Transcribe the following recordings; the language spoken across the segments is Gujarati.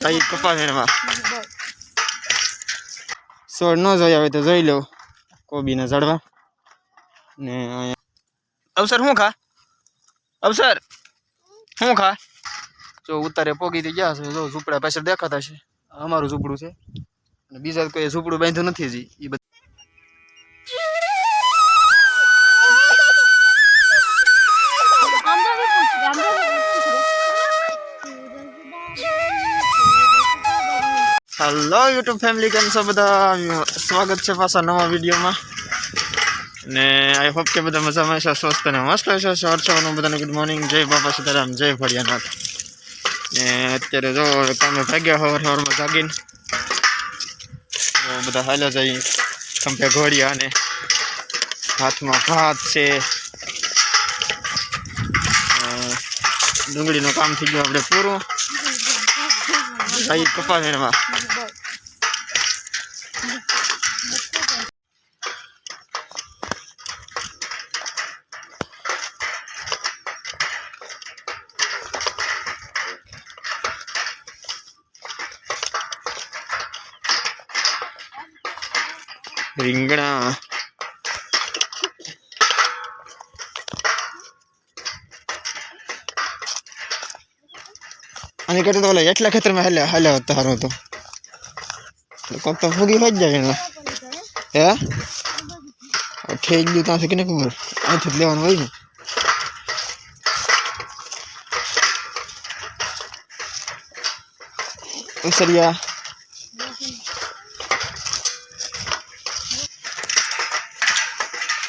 અહીં કપા વેણવા સોળ ન જોયા આવે તો જોઈ લો કોબીના ઝાડવા. ને અહીંયા અવસર શું ખા? અવસર શું ખા? જો ઉતારે પોગી થી ગયા છે જો ઝૂંપડા પાછળ દેખાતા છે. અમારું ઝૂંપડું છે. અને બીજા કોઈ ઝૂંપડું બાંધ્યું નથી હજી એ હેલો યુટ્યુબ ફેમિલી કેમ છો બધા? સ્વાગત છે પાછા નવા વિડીયોમાં. ને આઈ હોપ કે બધા મજામાં હશે સ્વસ્થ અને મસ્ત હશે. સવાર સવારનું બધાને ગુડ મોર્નિંગ જય બાપા સીતારામ જય ભડિયાનાથ ને અત્યારે જો તમે ભાગ્યા સવાર સવારમાં જાગીને તો બધા હાલ્યા જઈ ખંભે ઘોડિયા અને હાથમાં ભાત છે. ડુંગળીનું કામ થઈ ગયું આપણે પૂરું. અહીં કપા વેણવા રીંગણા. અને કરતા તો ઓલા એટલા ખેતરમાં હાલ્યા હાલ્યા હોત તો સારું હતું. કોક તો ફૂગી હોય જાય એનો હે? ઠેક ગયું ત્યાં શીખીને ખબર? અહીંથી જ લેવાનું હોય ને. ઉસરિયા.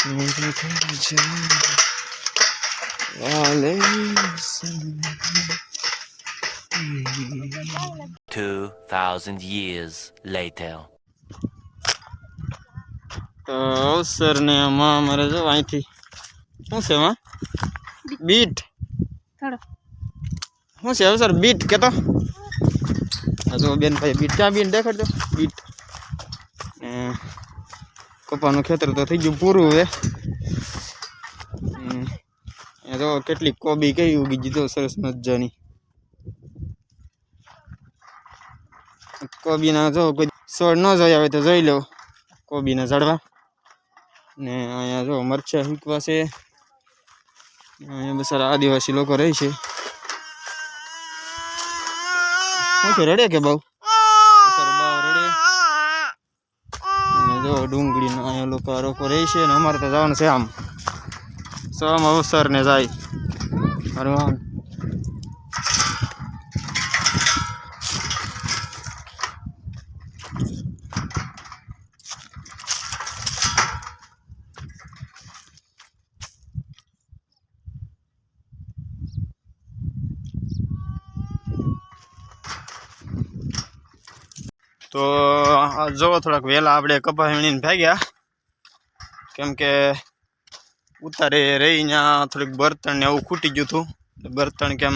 Two thousand years later. તો અવસર ને આમાં અમારે જો અહીંથી. શું છે એમાં બીટ શું છે અવસર બીટ કેતો? હજુ જો બેન ભાઈ બીટ ક્યાં બીટ દેખાડજો? બીટ કપાનું ખેતર તો થઈ ગયું પૂરું હવે હમ. અહીંયા જો કેટલી કોબી કઈ ઉગી જીતો સરસ મજાની. કોબીના જો કોઈ છોડ ન જોઈ આવે તો જોઈ લો કોબીના ઝાડવા. ને અહીંયા જો મરચાં હીકવા છે. અહીંયા બસારા આદિવાસી લોકો રહે છે. રડે કે બહુ બસારા બહુ રડે અને જો ડુંગળીનો અહીંયા લોકો લોકો રહે છે અને અમારે તો જવાનું છે આમ. સમ આમ અવસર ને જાય અરે આમ તો આ જોવો થોડાક વહેલા આપણે કપા વીણીને ભાગ્યા. કેમ કે ઉતારે રહી ત્યાં થોડીક બર્તન ને એવું ખૂટી ગયું હતું. બર્તન કેમ,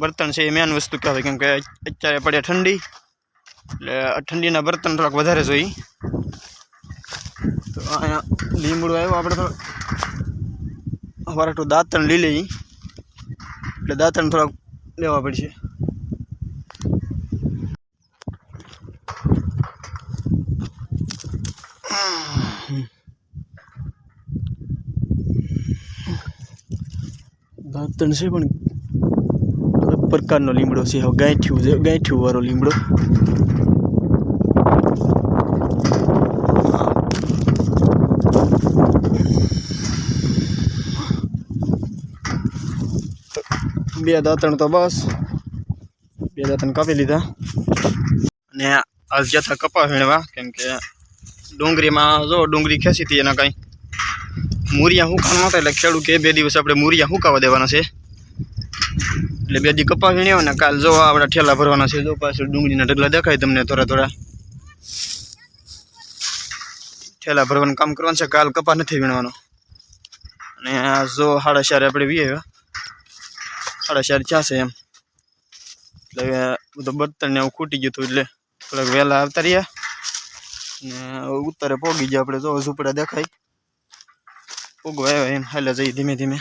બર્તન છે એ મેન વસ્તુ કહેવાય. કેમ કે અત્યારે પડે ઠંડી. એટલે ઠંડીના બર્તન થોડાક વધારે જોઈ તો અહીંયા લીમડું આવ્યું. આપણે થોડું વરાટું દાંતણ લઈ લઈ એટલે દાંતણ થોડાક લેવા પડશે. દાંતણ છે પણ અલગ પ્રકારનો લીમડો છે, હવે ગાંઠિયું છે, ગાંઠિયું વાળો લીમડો. બે દાંતણ તો બસ. બે દાંતણ કાપી લીધા. અને આજ જતા કપા વીણવા, કેમ કે ડુંગળીમાં જો ડુંગળી ખેંચી હતી એના કાંઈ. મૂરિયા હુકાવા નહોતા એટલે ખેડૂત કે બે દિવસ આપણે મૂરિયા હુકાવા દેવાના છે. એટલે બે દી કપા વીણ્યો ને કાલ જો આપણા ઠેલા ભરવાના છે, જો પાછળ ડુંગળીના ઢગલા દેખાય તમને થોડા થોડા. ઠેલા ભરવાનું કામ કરવાનું છે, કાલ કપા નથી વીણવાનો. અને આ જો સાડા ચારે આપણે વીએ સાડા ચાર છે એમ. એટલે બધું બર્તન એવું ખૂટી ગયું હતું એટલે થોડાક વહેલા આવતા રહ્યા. ને ઉત્તરે પોગી ગયા આપણે, જો ઝૂંપડા દેખાય. ઉગવા આવ્યો એમ હાલે જઈ ધીમે ધીમે.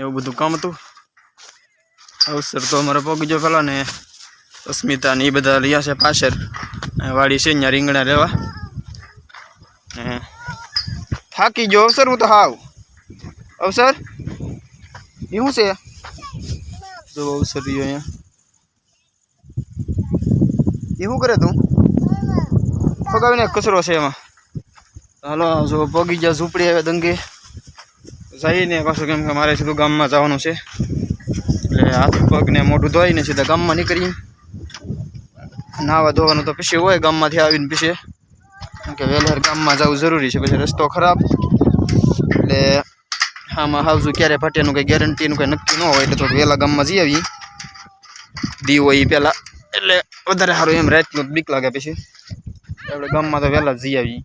એવું બધું કામ હતું. અવસર તો અમારો પગજો પેલા ને અસ્મિતા ને એ બધા રહ્યા છે પાછળ. વાડી છે અહીંયા રીંગણા લેવા થાકી ગયો અવસર, હું તો હાવ. અવસર? એ શું છે? જો અવસર રહ્યો અહીંયા. એ શું કરે તું? ફગાવીને કચરો છે એમાં. હાલો, જો પગી ગયા ઝૂંપડી આવે દંગે. જઈને પાછું કેમ કે મારે સીધું ગામમાં જવાનું છે. એટલે હાથ પગને મોઢું ધોઈને સીધા ગામમાં નીકળી નાવા ધોવાનું તો પછી હોય ગામમાંથી આવીને પછી. કે વહેલાર ગામમાં જવું જરૂરી છે, પછી રસ્તો ખરાબ. એટલે આમાં હાવજું ક્યારે ફાટ્યાનું કંઈ ગેરંટીનું કંઈ નક્કી ન હોય, એટલે થોડું વહેલા ગામમાં જઈ આવી દી હોય એ પહેલાં એટલે વધારે સારું એમ રાતનું બીક લાગે પછી. આપણે ગામમાં તો વહેલા જઈ આવી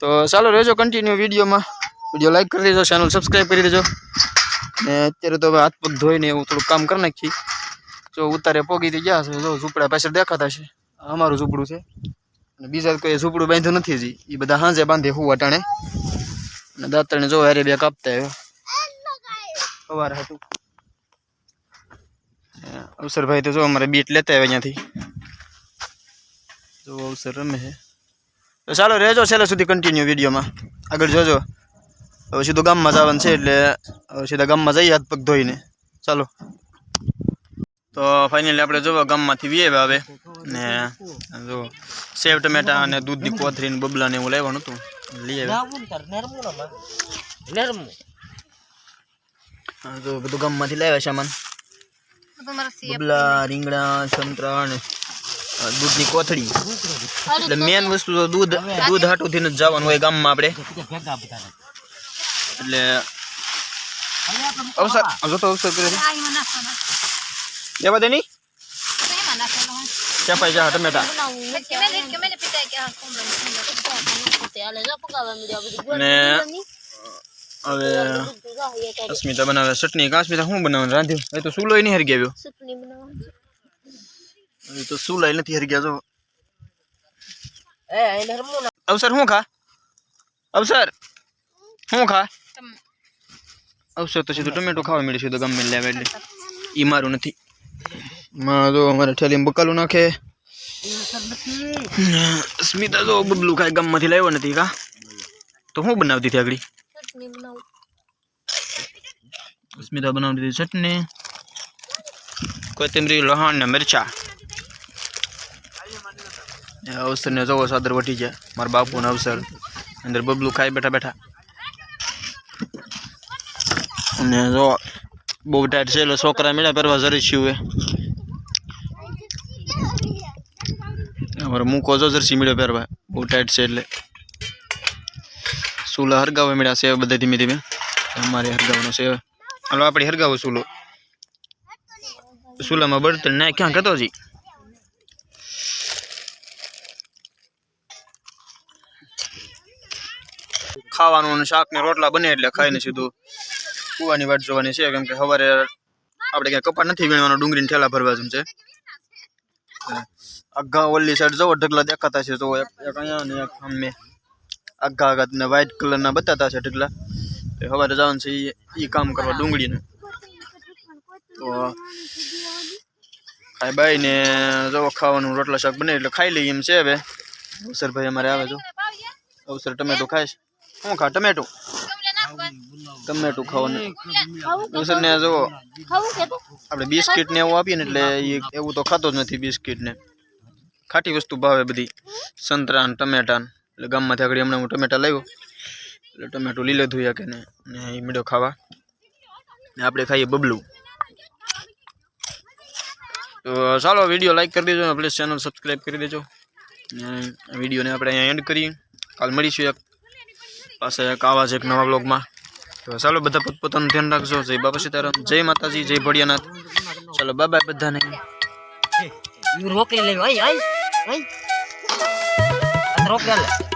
તો ચાલો રહેજો કન્ટિન્યુ વિડીયોમાં. વીડિયો લાઈક કરી દેજો ચેનલ સબસ્ક્રાઈબ કરી દેજો. ને અત્યારે તો હવે હાથ પગ ધોઈને એવું થોડુંક કામ કરી નાખી. જો ઉતારે પોગીથી ગયા છે, જો ઝૂંપડા પાછળ દેખાતા છે. અમારું ઝૂંપડું છે. અને બીજા કોઈ ઝૂંપડું બાંધ્યું નથી હજી. એ બધા હાંજે બાંધે હું અટાણે અને દાંતરને જો હારે બે કાપતા આવ્યો. સવારે હતું. અવસરભાઈ તો જો અમારે બીટ લેતા આવ્યા અહીંયાથી. જો અવસર રમે છે. તો ચાલો રહેજો છેલ્લે સુધી કન્ટિન્યુ વિડીયોમાં. આગળ જોજો. હવે સીધું ગામમાં જવાનું છે એટલે હવે સીધા ગામમાં જઈએ હાથ પગ ધોઈને. ચાલો. તો ફાઇનલી આપણે જોવો ગામમાંથી વીએ આવે ને જો સેવ ટમેટા અને દૂધની કોથરી ને બબલા ને એવું લેવાનું હતું. લઈ આવ્યા. તો બધું ગામમાંથી લાવ્યા સામાન બબલા રીંગણા સંતરા દૂધની કોથળી. એટલે મેન વસ્તુ તો દૂધ દૂધ હાટુથી જ જવાનું હોય ગામમાં આપણે. એટલે અવસર જો તો અવસર કરે છે. લેવા દે નહીં ચપાઈ જા ટમેટા અને હવે અસ્મિતા બનાવે ચટણી કાશ્મીર શું બનાવવાનું રાંધ્યું? એ તો સુલોય નહીં હરગી આવ્યો? એ તો શું લઈ નથી હરગી જો અવસર શું ખા? અવસર? શું ખા? અવસર તો સીધું ટમેટો ખાવા મળ્યું સીધું ગમે લેવા એટલે. એ મારું નથી. માં જો અમારે ઠેલીમાં બકાલું નાખે. સ્મિતા જો બબલું ખાય ગામમાંથી લાવ્યો નથી કા તો શું બનાવતી હતી આગળ? સ્મિતા બનાવતી હતી ચટણી. કોથમરી લહણ ને મરચા. અવસર ને જવો સાદર વટી ગયા મારા બાપુ ને અવસર. અંદર બબલું ખાઈ બેઠા બેઠા. અને જો, બહુ ટાઈટ છે, એટલે છોકરા મેળા પહેરવા જરી છીએ અમારે મૂકો જો, જરસી મેળ્યો પહેરવા. બહુ ટાઈટ છે, એટલે. સુલા હરગાવા મેળ્યા છે બધા ધીમે ધીમે. અમારે હરગાવાનો છે હાલો, આપણે હરગાવો સુલો. સુલામાં બળતણ ના ક્યાં કહેતો જી? ખાવાનું અને શાક ને રોટલા બને એટલે ખાઈને સીધું કુવાની વાટ જોવાની છે, કેમ કે સવારે આપણે ક્યાં કપાટ નથી વીણવાનો, ડુંગળીને ઠેલા ભરવા જેમ છે. અગા ઓલી સાઈડ જવો ઢગલા દેખાતા છે તો એક અહીંયા ને એક અમે આગા આગા ને વ્હાઈટ કલરના બતાતા છે ઢગલા. તો સવારે જવાનું છે એ કામ કરવા ડુંગળીનું. તો ખાઈ બાઈ ને જવો ખાવાનું રોટલા શાક બને એટલે ખાઈ લઈએ એમ છે હવે. અવસરભાઈ અમારે આવે જો અવસર ટમેટો ખાઈશ. શું ખા, ટમેટો? ટમેટું ખાવાનું. અવસર ને જુઓ આપણે બિસ્કિટ ને એવું આપીએ ને એટલે એવું તો ખાતો જ નથી બિસ્કિટ ને. ખાટી વસ્તુ ભાવે બધી. સંતરા ને ટમેટા એટલે ગામમાંથી આગળ હમણાં હું ટમેટા લાવ્યો. એટલે ટમેટું લીલે ધોયા કે ને એ મીઠો ખાવા. ને આપણે ખાઈએ બબલું. તો ચાલો, વીડિયો લાઈક કરી દેજો પ્લીઝ ચેનલ સબસ્ક્રાઈબ કરી દેજો. વિડીયોને આપણે અહીંયા એન્ડ કરીએ. કાલ મળીશું એક પાસે આવા જ એક નવા બ્લોગમાં તો ચાલો બધા પોતપોતાનું ધ્યાન રાખજો. જય બાબા સીતારામ, જય માતાજી, જય ભડિયાનાથ ચાલો બાય બધાને. રોકડી લઈ આઈ આઈ આઈ રોકડા લે